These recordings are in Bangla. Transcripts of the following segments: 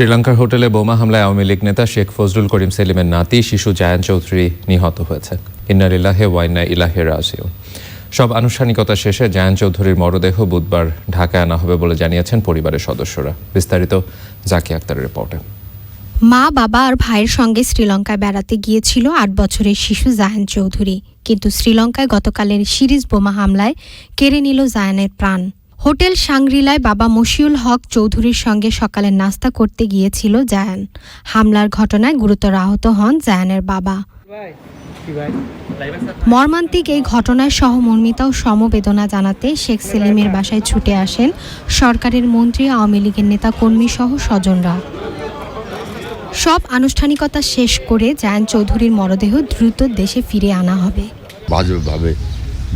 শ্রীলঙ্কার হোটেলে বোমা হামলায় আওয়ামী লীগ নেতা শেখ ফজলুল করিম, সেলিমের নাতি, শিশু জায়ান চৌধুরী নিহত হয়েছে। ইন্নারিল্লাহে ওয়াইনা ইলাহে রাজিও সব আনুষ্ঠানিকতা শেষে জায়ান চৌধুরীর মরদেহ বুধবার ঢাকায় আনা হবে বলে জানিয়েছেন পরিবারের সদস্যরা। বিস্তারিত জাকি আক্তারের রিপোর্টে। মা, বাবা আর ভাইয়ের সঙ্গে শ্রীলঙ্কায় বেড়াতে গিয়েছিল আট বছরের শিশু জায়ান চৌধুরী। কিন্তু শ্রীলঙ্কায় গতকালের সিরিজ বোমা হামলায় কেড়ে নিল জায়ানের প্রাণ। হোটেল সাংগ্রিলায় বাবা মশিউল হক চৌধুরীর সঙ্গে সকালে নাস্তা করতে গিয়েছিল জায়ান। হামলার ঘটনায় গুরুতর আহত হন জায়ানের বাবা। মর্মান্তিক এই ঘটনায় সহমর্মিতা ও সমবেদনা জানাতে শেখ সেলিমের বাসায় ছুটে আসেন সরকারের মন্ত্রী, আওয়ামী লীগের নেতা কর্মী সহ স্বজনরা। সব আনুষ্ঠানিকতা শেষ করে জায়ান চৌধুরীর মরদেহ দ্রুত দেশে ফিরে আনা হবে।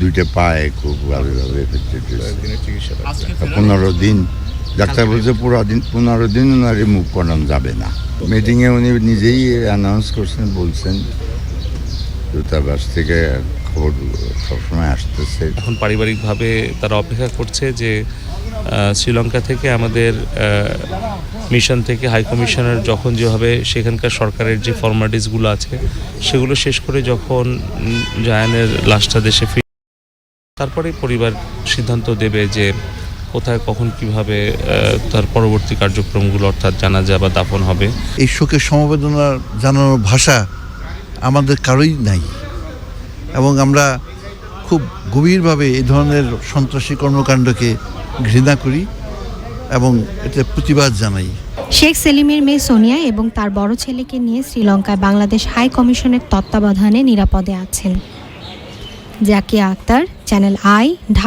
দুইটা পায়ে খুব ভালোভাবে এফেক্টেড পনেরো দিন ডাক্তার বলছে পুরো দিন পনেরো দিন ওনারে রিমুভ করানো যাবে না। মিটিংয়ে উনি নিজেই অ্যানাউন্স করছেন বলছেন দূতাবাস থেকে খবর সবসময় আসতেছে। এখন পারিবারিকভাবে তারা অপেক্ষা করছে যে শ্রীলঙ্কা থেকে আমাদের মিশন থেকে হাই কমিশনার যখন যেভাবে সেখানকার সরকারের যে ফর্মালিটিসগুলো আছে সেগুলো শেষ করে যখন জায়ানের লাশটা দেশে ফিরে তারপরে পরিবার সিদ্ধান্ত দেবে যে কোথায় কখন কীভাবে তার পরবর্তী কার্যক্রমগুলো অর্থাৎ জানা জানাজা বা দাফন হবে। এই শোকের সমবেদনা জানানোর ভাষা আমাদের কারোই নাই। এবং আমরা খুব গভীরভাবে এই ধরনের সন্ত্রাসী কর্মকাণ্ডকে ঘৃণা করি এবং এতে প্রতিবাদ জানাই। শেখ সেলিমের মেয়ে সোনিয়া এবং তার বড় ছেলেকে নিয়ে শ্রীলঙ্কায় বাংলাদেশ হাই কমিশনের তত্ত্বাবধানে নিরাপদে আছেন। Zakia Akter channel I Dhaka